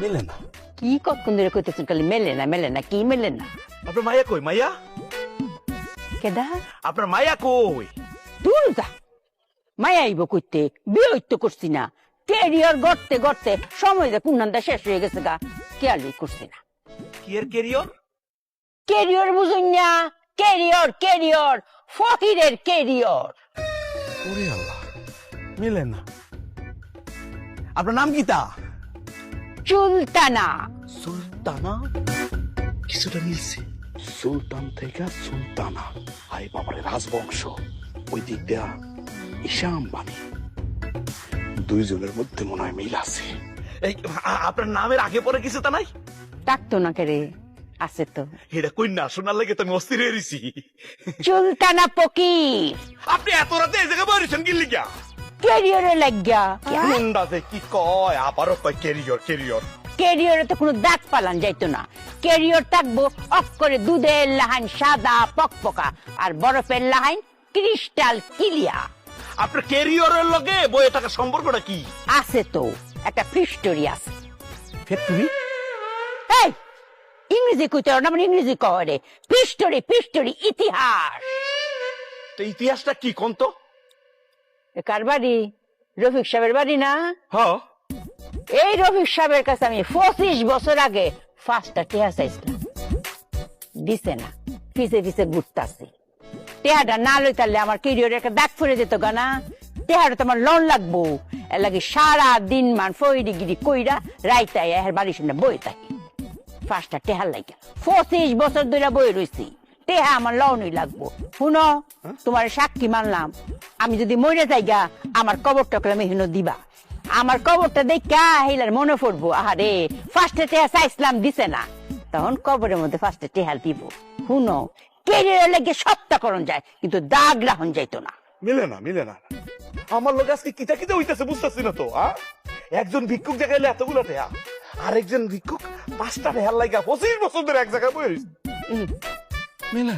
মেলে না কি কতক্ষণ ধরে কইতেছেন খালি মেলে না মেলে না কি মেলে না আপনার কই মাইয়া কেদা আপনার মাইয়া কই? দূর যা। মায়া আইব কইতে বিয়ে হইতে করছি না। কেরিয়ার গড়তে গড়তে সময় যা কুন্নান্দা শেষ হয়ে গেছে গা কেয়ালি করছি না। কি এর বুঝুন না। কেরিয়র কেরিয়র ফকিরের কেরিয়র। ওরে আল্লাহ মিলে না আপনার নাম গীতা চুলতানা সুলতানা। কিছুটা মিলছে। সুলতান থেকে সুলতানা। হাই বাবারে রাজবংশ। ওই দিক দেয়া ঈশা আম্বানি দুইজনের মধ্যে মনে হয় মিল আছে। এই আপনার নামের আগে পরে কিছু তা নাই? ডাকতো না কেরে আছে তো। এটা কই না শোনার লাগে তো আমি অস্থির হয়ে গেছি চুলতানা ফকির আপনি এত রাতে এই জায়গায় বেরিয়েছেন কি লিগা? কেরিয়রে লাগিয়া। মুন্ডাতে কি কয়? আবারও কয় কেরিয়র কেরিয়র কেরিয়রে তো কোনো দাগ পালান যাইতো না। কেরিয়র থাকব অফ করে দুধের লাহান সাদা পকপকা আর বরফের লাহান ক্রিস্টাল কিলিয়া। আপনার কেরিয়রের লগে বইয়ে টাকা সম্পর্কটা কি? আছে তো একটা ফিস্টোরি আছে। ফ্যাক্টরি এই ইংরেজি কইতে না মানে ইংরেজি কহরে ফিস্টোরি ফিস্টোরি ইতিহাস। তো ইতিহাসটা কি কোন তো? কার বাড়ি? রফিক সাহেবের বাড়ি না? হ্যাঁ। এই রফিক সাহেবের কাছে আমি পঁচিশ বছর আগে ফার্স্টটা টেহা চাইছিলাম। দিছে না পিছে পিছে ঘুরতাছি। টেহাটা না লই তাহলে আমার কেরিয়র একটা দাগ ফুরে যেত গানা টেহাটা তো আমার লোন লাগবো। এর লাগে সারা দিন মান ফইরি গিরি কইরা রাইতাই এর বাড়ির সামনে বই থাকি। ফার্স্টটা টেহা লাগে পঁচিশ বছর ধরে বই রইছি। টেহা আমার লোনই লাগবো। শুনো তোমার সাক্ষী মানলাম। আমি যদি মরে যাইগা আমার কবরটা কলমে হিন দিবা। আমার কবরটা দেখা হিলার মনে পড়ব আহারে ফার্স্টে টেহা চাইছিলাম দিছে না। তখন কবরের মধ্যে ফার্স্টে টেহা দিব। শুনো কেরিয়ার লাগে যায় কিন্তু দাগ রাহন যাইতো না। মিলে না মিলে না। আমার লোক আজকে কিতা কিতা হইতেছে বুঝতেছি না তো আ? একজন ভিক্ষুক জায়গায় এতগুলো টেহা আরেকজন ভিক্ষুক পাঁচটা টেহার লাগা পঁচিশ বছর ধরে এক জায়গায় বই মিলে না